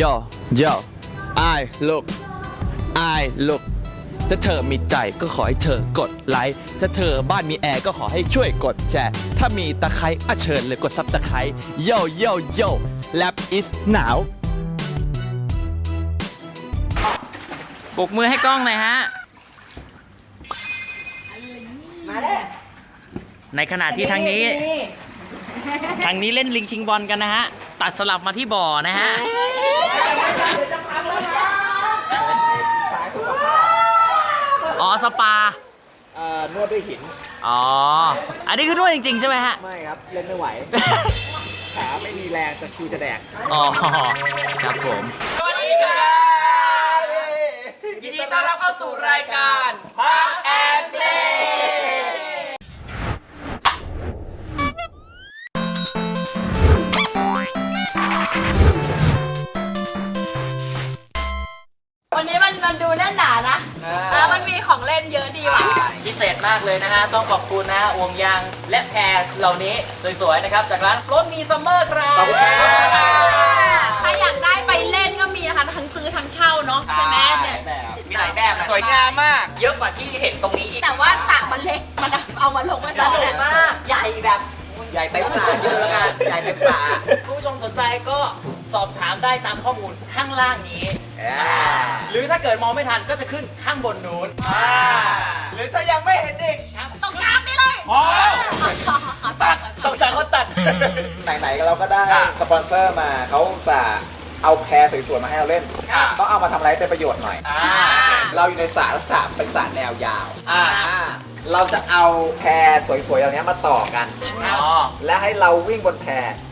Yo Yo I look I look ถ้าเธอมีใจก็ขอให้เธอกดไลค์ ถ้าเธอบ้านมีแอร์ก็ขอให้ช่วยกดแชร์ ถ้ามีตะไคร้อะเชิญเลยกดซับสไครต์ Yo Yo Yo Lab is now ปรบมือให้กล้องหน่อยฮะ มาเด้อในขณะที่ทางนี้ ทางนี้เล่นลิงชิงบอลกันนะฮะ ตัดสลับมาที่บ่อนะฮะ อ๋อสปา เอ่อนวดด้วยหิน อ๋อ อันนี้คือนวดจริง ๆ ใช่ไหมฮะ ไม่ครับ เล่นไม่ไหว ขาไม่มีแรงตะคริวจะแดก อ๋อ ครับผม สวัสดีครับยินดีต้อนรับเข้าสู่รายการพัก เล่นเยอะดีว่ะ พิเศษมากเลยนะฮะ ต้องขอบคุณนะฮะวงยางและแพรเหล่านี้สวยๆนะครับ จากร้านรถมีซัมเมอร์ครับขอบคุณครับ ถ้าอยากได้ไปเล่นก็มีนะคะ ทั้งซื้อทั้งเช่าเนาะใช่ไหมเนี่ยมีหลายแบบนะสวยงามมาก เยอะกว่าที่เห็นตรงนี้อีกแต่ว่าสระมันเล็ก มันเอามาลงมาสนุกมาก ใหญ่แบบใหญ่เต็มสาเยอะแล้วกันใหญ่เต็มสาคุณผู้ชมสนใจก็สอบถามได้ตามข้อมูลข้างล่างนี้อ่าหรือถ้าเกิดมองไม่ทันก็จะขึ้นข้างบนนู้นอ่า หรือถ้ายังไม่เห็นอีกครับตรงกลางนี่เลยอ๋อตัดสงสารเขาตัด ไหนๆก็เราก็ได้ครับสปอนเซอร์มาเขาสาเอาแพรสวยๆมาให้เราเล่นครับต้องเอามาทำอะไรให้เป็นประโยชน์หน่อยเราอยู่ในสระแล้วสระเป็นสระแนวยาว อ่า อ่า เราจะเอาแพรสวยๆเหล่านี้มาต่อกัน อ๋อ และให้เราวิ่งบนแพ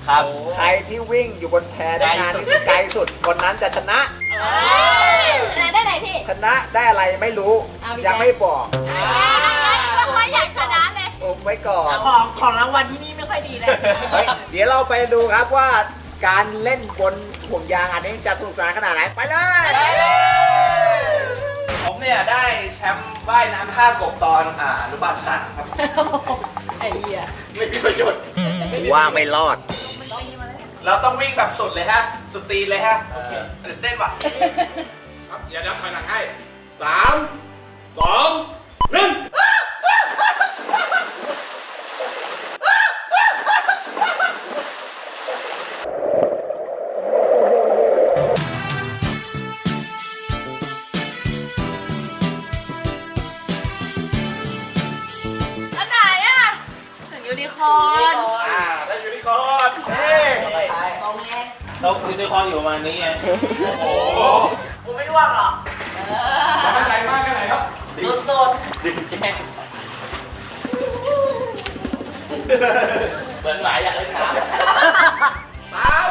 ครับ ใครที่วิ่งอยู่บนแพได้นานที่สุดไกลสุดคนนั้นจะชนะไหนได้ไหนพี่ ชนะได้อะไรไม่รู้ เอาอีกยังแล้วไม่บอกอันนั้นก็ค่อยอยากชนะเลย อุบไว้ก่อน ของของรางวัลที่นี่ไม่ค่อยดีเลย เฮ้ยเดี๋ยวเราไปดูครับว่าการเล่นบนห่วงยางอันนี้จะสนุกสนานขนาดไหนไปเลย ผมเนี่ยได้แชมป์ว่ายน้ำท่ากบตอนอ่าอนุบาลสามครับ ไอ้เหี้ยไม่มีประโยชน์ว่าไม่รอด เราต้องวิ่งแบบสุดเลยฮะ สุดตีนเลยฮะตื่นเต้นว่ะ ครับอย่าดับพลังให้สามสองหนึ่งอันไหนอะถึงยูนิคอร์นอ่าได้ยูนิคอร์นเฮ้ตรงไงเราคือด้วยความอยู่ประมาณนี้ไง โอ้โหกูไม่ ร่วงหรอกมันใจมากแค่ไหนครับสุดเหมือนหมาอยากเล่นน้ำสาม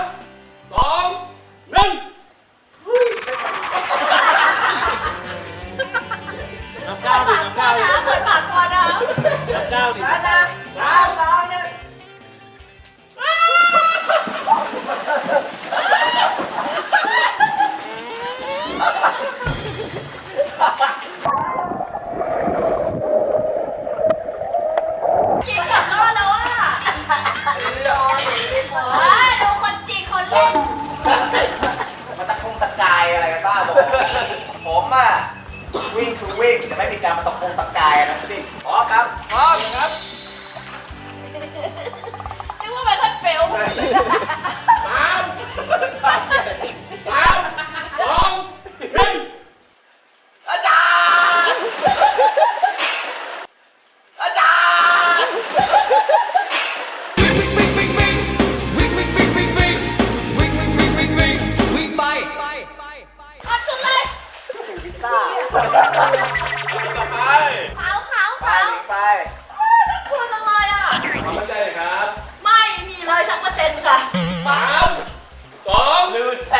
วิ่งคือวิ่งจะไม่มีการมาตะคงตะกายอะไรทั้งสิ้นพร้อมครับพร้อมครับนึกว่าไมเคิลเฟล เลยสักเปอร์เซ็นต์ค่ะ สามสองหนึ่งแ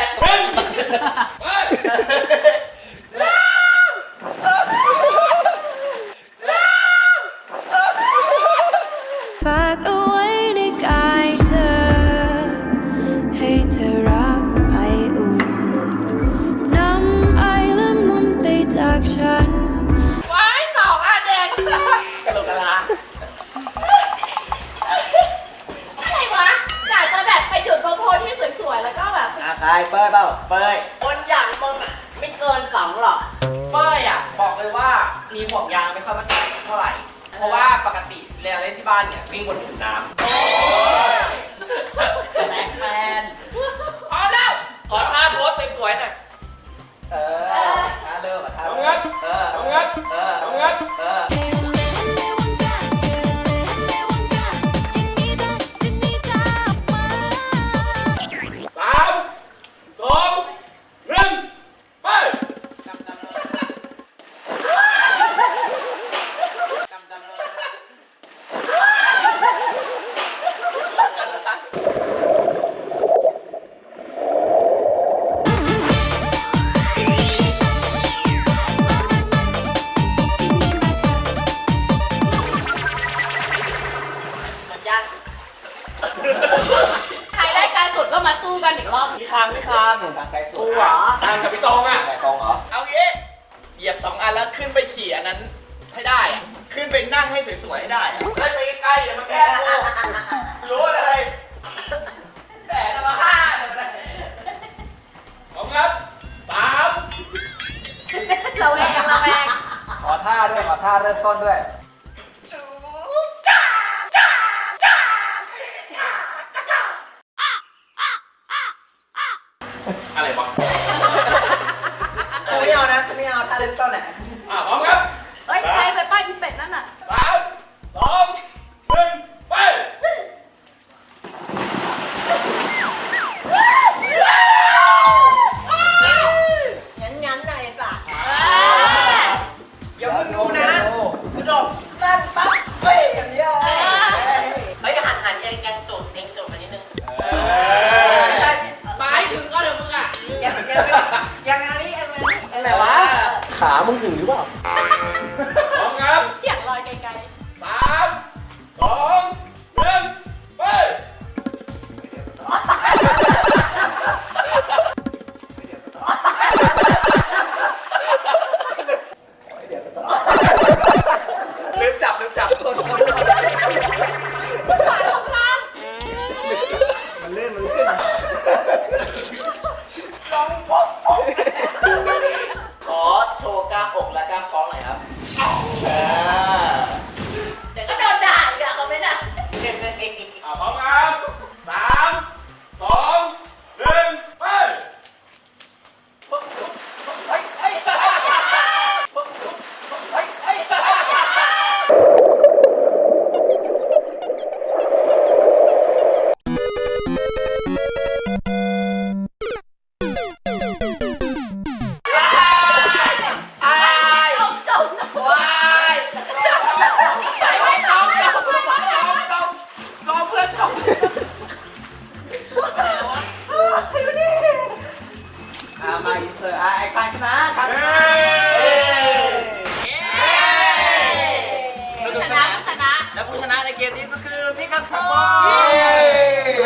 มีห่วงยางไม่ค่อยมั่นใจเท่าไหร่ เพราะว่าปกติเรียนเล่นที่บ้านเนี่ยวิ่งบนผิวน้ำแบกแฟนพร้อมแล้วขอท่าโพสสวยๆหน่อยเออท่าเริ่มอะท่าทำงัดเออทำงัดเออทำงัดเออางกับพี่ตรงอะไกลตรงเหรอเอางี้เหยียบสองอันแล้วขึ้นไปขี่อันนั้นให้ได้อะขึ้นไปนั่งให้สวยๆให้ได้อะเฮ้ยไปใกล้ๆอย่ามาแกล้งกูรู้เลยแหมจะมาฆ่าเนี่ยมันพร้อมครับสาม เราแวงเราแวงขอท่าด้วยขอท่าเริ่มต้นด้วย อ่ามาอินเสิร์ตอะไอ้ใครชนะใครชนะชนะผู้ชนะและผู้ชนะในเกมนี้ก็คือพี่ครับผม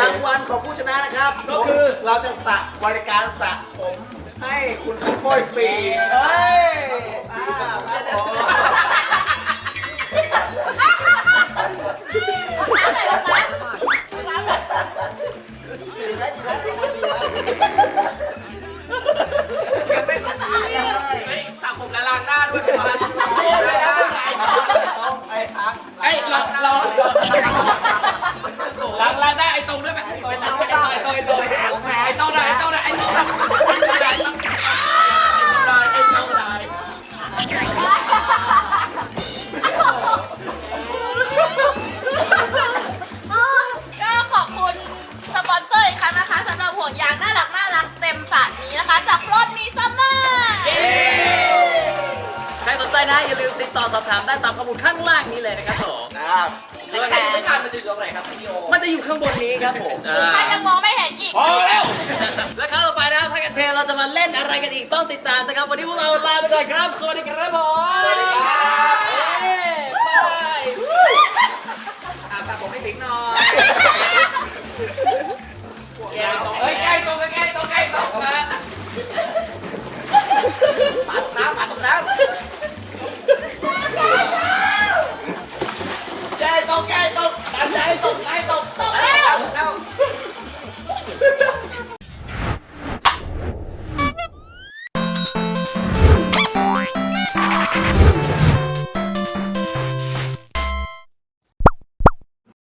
รางวัลของผู้ชนะนะครับก็คือ เราจะสระบริการสระผมให้คุณข้าวโพดฟรีเฮ้ยอ่ามา ร์อีกครั้งนะคะสำหรับห่วงยางน่ารักน่ารักเต็มสระนี้นะคะ จากรถมีซัมเมอร์ใครสนใจนะอย่าลืมติดต่อสอบถามได้ตามข้อมูลข้างล่างนี้เลยนะครับผมนะครับแล้วใครไม่ทันมันจะอยู่ตรงไหนครับวิดีโอมันจะอยู่ข้างบนนี้ครับผมใครยังมองไม่เห็นอีกพอแล้ว และครั้งต่อไปนะครับพักกันเพลงเราจะมาเล่นอะไรกันอีกต้องติดตามนะครับ วันนี้พวกเราลาไปก่อนครับ สวัสดีครับผมสวัสดีครับเย้บายอ่าตัดผมให้ลิงหน่อย ใจ